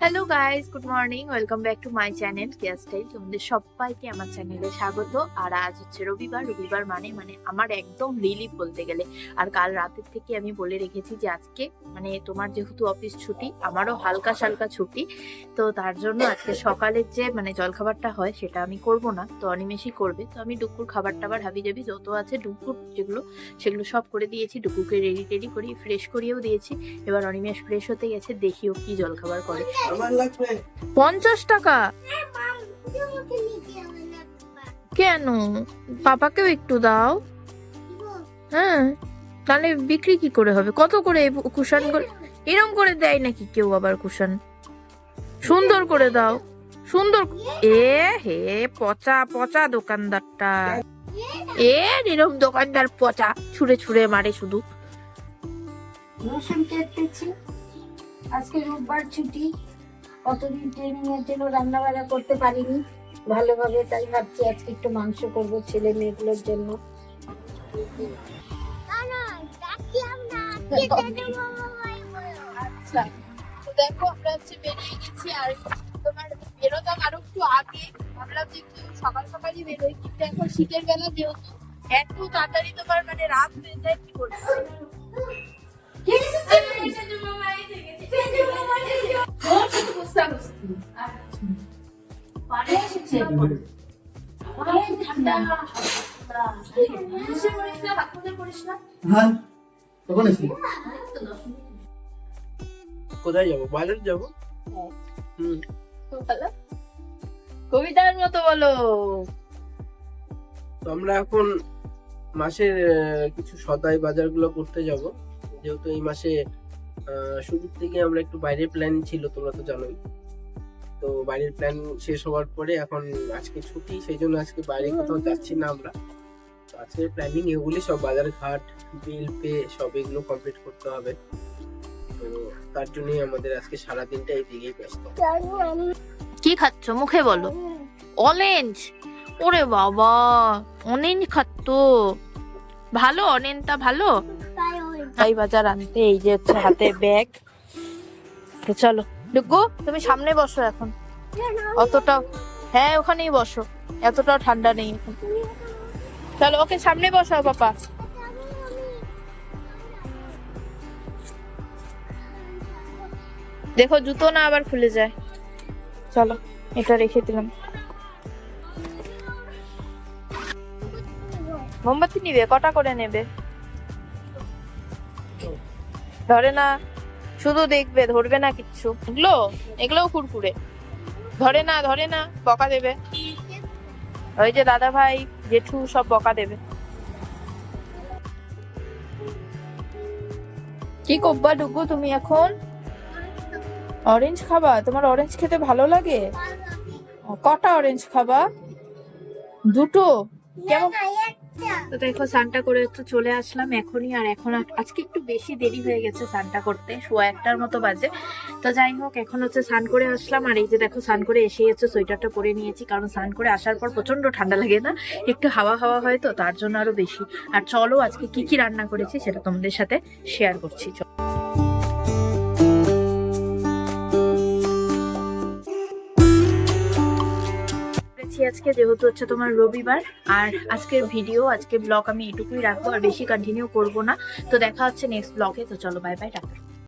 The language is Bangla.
Hello guys good morning welcome back to my channel care style তোমাদের সবাইকে আমার চ্যানেলে স্বাগত। আর আজ হচ্ছে রবিবার। রবিবার মানে মানে আমার একদম রিলিফ বলতে গেলে। আর কাল রাতের থেকে আমি বলে রেখেছি যে আজকে মানে তোমার যেহেতু অফিস ছুটি, আমারও হালকা সালকা ছুটি। তো তার জন্য আজকে সকালের যে মানে জলখাবারটা হয়, সেটা আমি করব না। তো অনিমেষই করবে। তো আমি ডুকুর খাবার টাবার হাবি যাবি যত আছে ডুকুর যেগুলো, সেগুলো সব করে দিয়েছি। ডুকুকে রেডি টেডি করি ফ্রেশ করিয়েও দিয়েছি। এবার অনিমেষ ফ্রেশ হতে গেছে। দেখিও কি জলখাবার করে। আমার লাগবে। পঞ্চাশ টাকা? কেন? পাপাকেও একটু দাও। হ্যাঁ তাহলে বিক্রি কি করে হবে? কত করে এই কুশন করে? এরম করে দেয় নাকি কেউ আবার কুশন? সুন্দর করে দাও। সুন্দর এ হে পচা পচা দোকানদারটা। এ এরম দোকানদার পচা। ছুঁড়ে ছুঁড়ে মারে শুধু। আজকে রোববার ছুটি। কতদিন ট্রেনিং এর জন্য রান্না বান্না করতে পারিনি ভালোভাবে তাই ভাবছি আজকে একটু মাংস করব ছেলে মেয়েগুলোর জন্য আচ্ছা তো দেখো আমরা হচ্ছে বেরিয়ে গেছি আর তোমার বেরোতাম আরও একটু আগে ভাবলাম যে একটু সকাল সকালই বেরোই কিন্তু এখন শীতের বেলা যেহেতু এত তাড়াতাড়ি তোমার মানে রাত হয়ে যায় কি করছি হ্যাঁ কখন এসে কোথায় যাব? বাজার যাব? হুম। কবিতার মতো বলো। তো আমরা এখন মাসের কিছু সদাই বাজারগুলো করতে যাব। যেহেতু এই মাসে শুরুর থেকে আমরা একটু বাইরের প্ল্যান ছিল, তোমরা তো জানোই। তো বাইরের প্ল্যান শেষ হওয়ার পরে এখন আজকে ছুটি, সেই জন্য আজকে বাইরে কোথাও যাচ্ছি না আমরা। আজকের প্ল্যানিং এগুলি সব বাজার ঘাট বিল পে সব এগুলো কমপ্লিট করতে হবে। তো তার জন্যই আমাদের আজকে সারা দিনটা এই দিকেই ব্যস্ত। কি খাচ্ছ? মুখে বলো। অরেঞ্জ ওরে বাবা অরেঞ্জ খাচ্ছ? ভালো অরেঞ্জটা ভালো? তাই বাজার আনতে, এই যে হচ্ছে হাতে ব্যাগ। তো চলো ডুগু তুমি সামনে বসো এখন। অতটাও হ্যাঁ ওখানেই বসো। এতটাও ঠান্ডা নেই এখন। চলো, ওকে সামনে বসো পাপা। দেখো, জুতো না আবার খুলে যায়। চলো, এটা রেখে দিলাম। মোমবাতি নিবে, কটা করে নেবে? ধরে না, শুধু দেখবে, ধরবে না কিচ্ছু। এগুলো, এগুলোও কুরকুরে। ধরে না ধরে না, বকা দেবে। ওই যে দাদা ভাই জেঠু সব বকা দেবে। কি করবা ডুগু তুমি এখন? অরেঞ্জ খাবা? তোমার অরেঞ্জ খেতে ভালো লাগে? কটা অরেঞ্জ খাবা? দুটো? কেমন তো দেখো সানটা করে একটু চলে আসলাম এখনই, আর এখন আজকে একটু বেশি দেরি হয়ে গেছে সানটা করতে, সোয়া একটার মতো বাজে তো যাই হোক, এখন হচ্ছে স্নান করে আসলাম, আর এই যে দেখো, স্নান করে এসে হচ্ছে সোয়েটারটা পরে নিয়েছি, কারণ স্নান করে আসার পর প্রচণ্ড ঠান্ডা লাগে না, একটু হাওয়া হাওয়া হয় তো, তার জন্য আরও বেশি আর চলো, আজকে কি কি রান্না করেছি সেটা তোমাদের সাথে শেয়ার করছি, চলো। আজকে যেহেতু হচ্ছে তোমার রবিবার, আর আজকের ভিডিও আজকে ব্লগ আমি এটুকুই রাখব, আর বেশি কন্টিনিউ করব না। তো দেখা হচ্ছে নেক্সট ব্লগে তো চলো বাই বাই টাটা।